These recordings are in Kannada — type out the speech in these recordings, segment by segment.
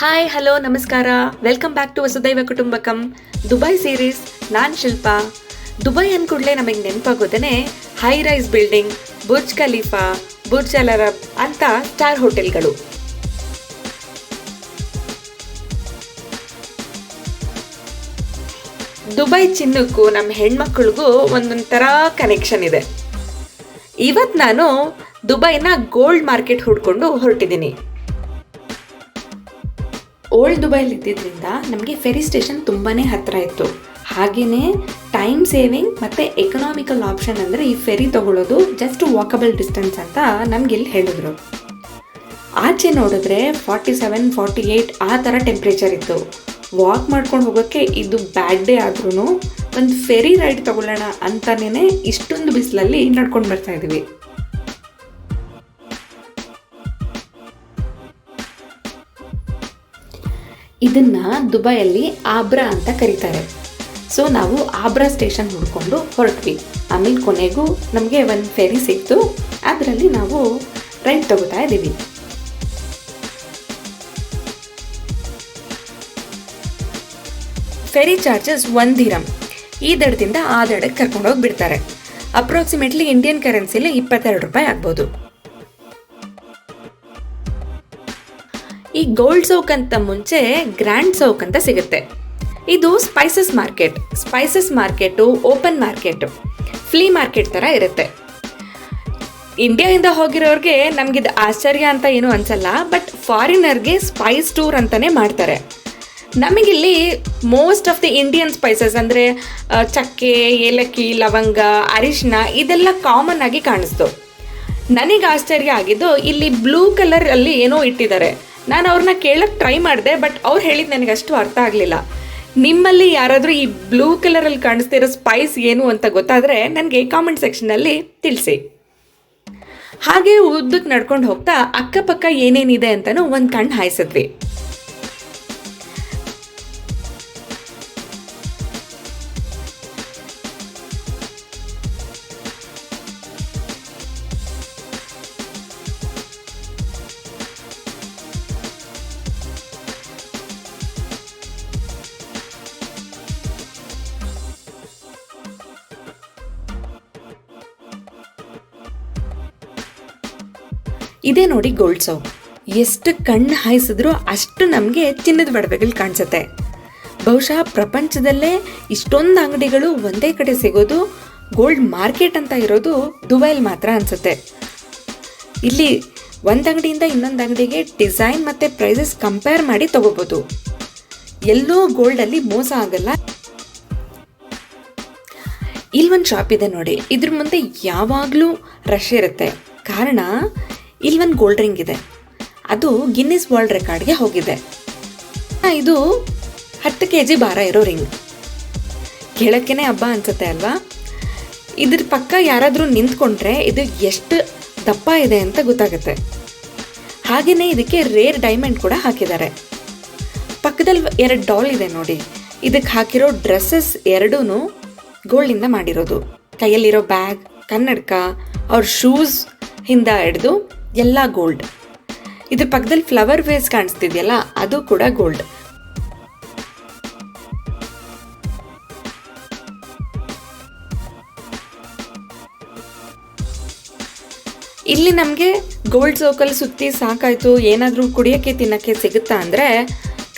ಹಾಯ್ ಹಲೋ ನಮಸ್ಕಾರ. Welcome back to Vasudhaiva Kutumbakam. Dubai series ನಾನು ಶಿಲ್ಪಾ. ದುಬೈ ಅಂದ್ಕೂಡ್ಲೆ ನಮಗೆ ನೆನಪಾಗೋದೇ high rise building Burj Khalifa Burj Al Arab ಅಂತ ಸ್ಟಾರ್ ಹೋಟೆಲ್ಗಳು ದುಬೈ ಚಿನ್ನಕ್ಕೂ ನಮ್ಮ ಹೆಣ್ಮಕ್ಳಿಗೂ ಒಂದೊಂದು ಥರ ಕನೆಕ್ಷನ್ ಇದೆ. ಇವತ್ತು ನಾನು ದುಬೈನ ಗೋಲ್ಡ್ ಮಾರ್ಕೆಟ್ ಹುಡ್ಕೊಂಡು ಹೊರಟಿದ್ದೀನಿ. ಓಲ್ಡ್ ದುಬೈಲಿ ಇದ್ದಿದ್ದರಿಂದ ನಮಗೆ ಫೆರಿ ಸ್ಟೇಷನ್ ತುಂಬಾ ಹತ್ತಿರ ಇತ್ತು. ಹಾಗೆಯೇ ಟೈಮ್ ಸೇವಿಂಗ್ ಮತ್ತು ಎಕನಾಮಿಕಲ್ ಆಪ್ಷನ್ ಅಂದರೆ ಈ ಫೆರಿ ತಗೊಳ್ಳೋದು ಜಸ್ಟ್ ವಾಕಬಲ್ ಡಿಸ್ಟೆನ್ಸ್ ಅಂತ ನಮ್ಗೆ ಇಲ್ಲಿ ಹೇಳಿದ್ರು. ಆಚೆ ನೋಡಿದ್ರೆ ಫಾರ್ಟಿ ಸೆವೆನ್ ಫಾರ್ಟಿ ಏಯ್ಟ್ ಆ ಥರ ಟೆಂಪ್ರೇಚರ್ ಇತ್ತು. ವಾಕ್ ಮಾಡ್ಕೊಂಡು ಹೋಗೋಕ್ಕೆ ಇದು ಬ್ಯಾಡ್ ಡೇ ಆದ್ರೂ ಒಂದು ಫೆರಿ ರೈಡ್ ತಗೊಳ್ಳೋಣ ಅಂತಲೇ ಇಷ್ಟೊಂದು ಬಿಸಿಲಲ್ಲಿ ನಡ್ಕೊಂಡು ಬರ್ತಾ ಇದನ್ನ ದುಬೈಯಲ್ಲಿ ಆಬ್ರಾ ಅಂತ ಕರೀತಾರೆ. ಸೊ ನಾವು ಆಬ್ರಾ ಸ್ಟೇಷನ್ ಹುಡ್ಕೊಂಡು ಹೊರಟ್ವಿ. ಆಮೇಲೆ ಕೊನೆಗೂ ನಮಗೆ ಒಂದು ಫೆರಿ ಸಿಕ್ತು. ಅದರಲ್ಲಿ ನಾವು ರೈಡ್ ತಗೋತಾ ಇದ್ದೀವಿ. ಫೆರಿ ಚಾರ್ಜಸ್ ಒಂದು ದಿರಂ ಈ ದಡದಿಂದ ಆ ದಡಕ್ಕೆ ಕರ್ಕೊಂಡೋಗಿ ಬಿಡ್ತಾರೆ. ಅಪ್ರಾಕ್ಸಿಮೇಟ್ಲಿ ಇಂಡಿಯನ್ ಕರೆನ್ಸಿಲಿ ಇಪ್ಪತ್ತೆರಡು ರೂಪಾಯಿ ಆಗ್ಬೋದು. ಈ ಗೋಲ್ಡ್ ಸೌಕ್ ಅಂತ ಮುಂಚೆ ಗ್ರ್ಯಾಂಡ್ ಸೌಕ್ ಅಂತ ಸಿಗುತ್ತೆ. ಇದು spices market spices market open market flea market ಥರ ಇರುತ್ತೆ. ಇಂಡಿಯಾದಿಂದ ಹೋಗಿರೋರಿಗೆ ನಮಗಿದು ಆಶ್ಚರ್ಯ ಅಂತ ಏನೂ ಅನ್ಸಲ್ಲ ಬಟ್ ಫಾರಿನರ್ಗೆ ಸ್ಪೈಸ್ ಟೂರ್ ಅಂತಲೇ ಮಾಡ್ತಾರೆ. ನಮಗಿಲ್ಲಿ most of the Indian spices ಅಂದರೆ ಚಕ್ಕೆ, ಏಲಕ್ಕಿ, ಲವಂಗ ಅರಿಶಿನ ಇದೆಲ್ಲ ಕಾಮನ್ ಆಗಿ ಕಾಣಿಸ್ತು. ನನಗೆ ಆಶ್ಚರ್ಯ ಆಗಿದ್ದು ಇಲ್ಲಿ ಬ್ಲೂ ಕಲರ್ ಅಲ್ಲಿ ಏನೋ ಇಟ್ಟಿದ್ದಾರೆ. ನಾನು ಅವ್ರನ್ನ ಕೇಳಕ್ಕೆ ಟ್ರೈ ಮಾಡಿದೆ ಬಟ್ ಅವ್ರು ಹೇಳಿದ್ದು ನನಗೆ ಅಷ್ಟು ಅರ್ಥ ಆಗಲಿಲ್ಲ. ನಿಮ್ಮಲ್ಲಿ ಯಾರಾದರೂ ಈ ಬ್ಲೂ ಕಲರಲ್ಲಿ ಕಾಣಿಸ್ತಿರೋ ಸ್ಪೈಸ್ ಏನು ಅಂತ ಗೊತ್ತಾದರೆ ನನಗೆ ಕಾಮೆಂಟ್ ಸೆಕ್ಷನಲ್ಲಿ ತಿಳಿಸಿ. ಹಾಗೆ ಉದ್ದಕ್ಕೆ ನಡ್ಕೊಂಡು ಹೋಗ್ತಾ ಅಕ್ಕಪಕ್ಕ ಏನೇನಿದೆ ಅಂತಲೂ ಒಂದು ಕಣ್ಣು ಹಾಯಿಸಿದ್ವಿ. ಇದೇ ನೋಡಿ ಗೋಲ್ಡ್ ಸೌ ಎಷ್ಟು ಕಣ್ಣು ಹಾಯಿಸಿದ್ರೂ ಅಷ್ಟು ನಮಗೆ ಚಿನ್ನದ ಒಡವೆಗಳು ಕಾಣಿಸುತ್ತೆ. ಬಹುಶಃ ಪ್ರಪಂಚದಲ್ಲೇ ಇಷ್ಟೊಂದು ಅಂಗಡಿಗಳು ಒಂದೇ ಕಡೆ ಸಿಗೋದು ಗೋಲ್ಡ್ ಮಾರ್ಕೆಟ್ ಅಂತ ಇರೋದು ದುಬೈಲಿ ಮಾತ್ರ ಅನಿಸುತ್ತೆ. ಇಲ್ಲಿ ಒಂದು ಅಂಗಡಿಯಿಂದ ಇನ್ನೊಂದು ಅಂಗಡಿಗೆ ಡಿಸೈನ್ ಮತ್ತು ಪ್ರೈಸಸ್ ಕಂಪೇರ್ ಮಾಡಿ ತಗೋಬೋದು. ಎಲ್ಲೋ ಗೋಲ್ಡಲ್ಲಿ ಮೋಸ ಆಗಲ್ಲ. ಇಲ್ಲೊಂದು ಶಾಪ್ ಇದೆ ನೋಡಿ. ಇದ್ರ ಮುಂದೆ ಯಾವಾಗಲೂ ರಶ್ ಇರುತ್ತೆ. ಕಾರಣ ಇಲ್ಲೊಂದು ಗೋಲ್ಡ್ ರಿಂಗ್ ಇದೆ. ಅದು ಗಿನ್ನಿಸ್ ವರ್ಲ್ಡ್ ರೆಕಾರ್ಡ್ಗೆ ಹೋಗಿದೆ. ಇದು ಹತ್ತು ಕೆ ಜಿ ಭಾರ ಇರೋ ರಿಂಗ್ ಕೇಳೋಕ್ಕೇ ಹಬ್ಬ ಅನ್ಸುತ್ತೆ ಅಲ್ವಾ? ಇದ್ರ ಪಕ್ಕ ಯಾರಾದರೂ ನಿಂತ್ಕೊಂಡ್ರೆ ಇದು ಎಷ್ಟು ದಪ್ಪ ಇದೆ ಅಂತ ಗೊತ್ತಾಗುತ್ತೆ. ಹಾಗೆಯೇ ಇದಕ್ಕೆ ರೇರ್ ಡೈಮಂಡ್ ಕೂಡ ಹಾಕಿದ್ದಾರೆ. ಪಕ್ಕದಲ್ಲಿ ಎರಡು ಡಾಲ್ ಇದೆ ನೋಡಿ. ಇದಕ್ಕೆ ಹಾಕಿರೋ ಡ್ರೆಸ್ಸಸ್ ಎರಡೂ ಗೋಲ್ಡಿಂದ ಮಾಡಿರೋದು. ಕೈಯಲ್ಲಿರೋ ಬ್ಯಾಗ್ ಕನ್ನಡಕ, ಅವ್ರ ಶೂಸ್ ಹಿಂದ ಹಿಡ್ದು ಎಲ್ಲ ಗೋಲ್ಡ್ ಇದ್ರ ಪಕ್ಕದಲ್ಲಿ ಫ್ಲವರ್ ವೇಸ್ ಕಾಣಿಸ್ತಿದೆಯಲ್ಲ, ಅದು ಕೂಡ ಗೋಲ್ಡ್ ಇಲ್ಲಿ ನಮಗೆ ಗೋಲ್ಡ್ ಸೋಕಲ್ ಸುತ್ತಿ ಸಾಕಾಯ್ತು, ಏನಾದರೂ ಕುಡಿಯೋಕ್ಕೆ, ತಿನ್ನೋಕ್ಕೆ ಸಿಗುತ್ತಾ ಅಂದರೆ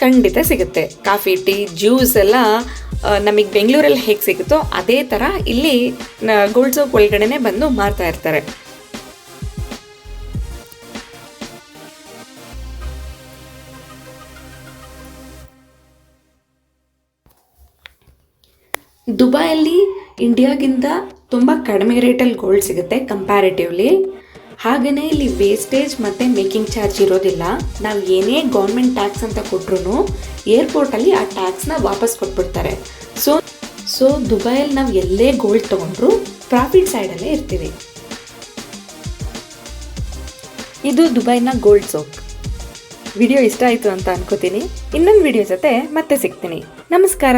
ಖಂಡಿತ ಸಿಗುತ್ತೆ. ಕಾಫಿ, ಟೀ ಜ್ಯೂಸ್ ಎಲ್ಲ ನಮಗೆ ಬೆಂಗಳೂರಲ್ಲಿ ಹೇಗೆ ಸಿಗುತ್ತೋ ಅದೇ ಥರ ಇಲ್ಲಿ ಗೋಲ್ಡ್ ಸೋಕ್ ಒಳಗಡೆನೆ ಬಂದು ಮಾರ್ತಾ ಇರ್ತಾರೆ. ದುಬೈಯಲ್ಲಿ ಇಂಡಿಯಾಗಿಂತ ತುಂಬ ಕಡಿಮೆ ರೇಟಲ್ಲಿ ಗೋಲ್ಡ್ ಸಿಗುತ್ತೆ ಕಂಪ್ಯಾರಿಟಿವ್ಲಿ ಹಾಗೆಯೇ ಇಲ್ಲಿ ವೇಸ್ಟೇಜ್ ಮತ್ತು ಮೇಕಿಂಗ್ ಚಾರ್ಜ್ ಇರೋದಿಲ್ಲ. ನಾವು ಏನೇ ಗೌರ್ಮೆಂಟ್ ಟ್ಯಾಕ್ಸ್ ಅಂತ ಕೊಟ್ರು ಏರ್ಪೋರ್ಟಲ್ಲಿ ಆ ಟ್ಯಾಕ್ಸ್ನ ವಾಪಸ್ ಕೊಟ್ಬಿಡ್ತಾರೆ. ಸೊ ಸೊ ದುಬೈಯಲ್ಲಿ ನಾವು ಎಲ್ಲೇ ಗೋಲ್ಡ್ ತೊಗೊಂಡ್ರು ಪ್ರಾಫಿಟ್ ಸೈಡಲ್ಲೇ ಇರ್ತೀವಿ. ಇದು ದುಬೈನ ಗೋಲ್ಡ್ ಸೋಕ್ ವಿಡಿಯೋ ಇಷ್ಟ ಆಯಿತು ಅಂತ ಅನ್ಕೋತೀನಿ. ಇನ್ನೊಂದು ವಿಡಿಯೋ ಜೊತೆ ಮತ್ತೆ ಸಿಗ್ತೀನಿ. ನಮಸ್ಕಾರ.